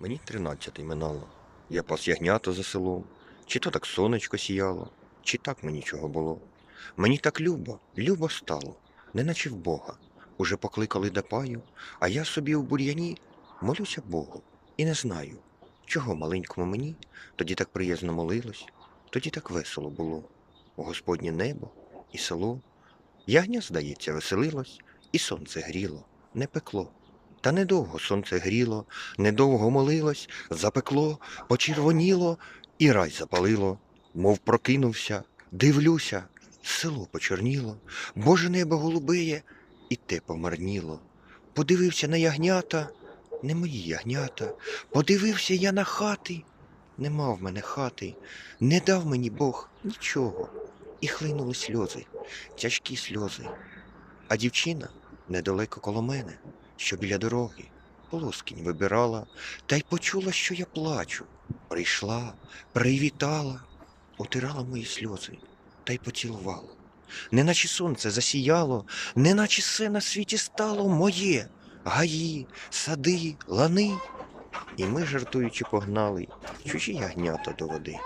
Мені тринадцятий минало. Я пас ягнята за селом. Чи то так сонечко сіяло, чи так мені чого було. Мені так любо, любо стало, неначе в Бога. Уже покликали до паю, а я собі у бур'яні молюся Богу і не знаю, чого маленькому мені тоді так приязно молилось, тоді так весело було. Господнє небо і село. Ягня, здається, веселилось, і сонце гріло, не пекло. Та недовго сонце гріло, недовго молилось, запекло, почервоніло і рай запалило, мов прокинувся, дивлюся, село почорніло, Боже небо голубеє, і те помарніло. Подивився на ягнята, не мої ягнята, подивився я на хати, нема в мене хати, не дав мені Бог нічого. І хлинули сльози, тяжкі сльози. А дівчина недалеко коло мене, що біля дороги, полоскінь вибирала, та й почула, що я плачу. Прийшла, привітала, отирала мої сльози та й поцілувала. Неначе сонце засіяло, неначе все на світі стало моє. Гаї, сади, лани. І ми, жартуючи, погнали чужі ягнята до води.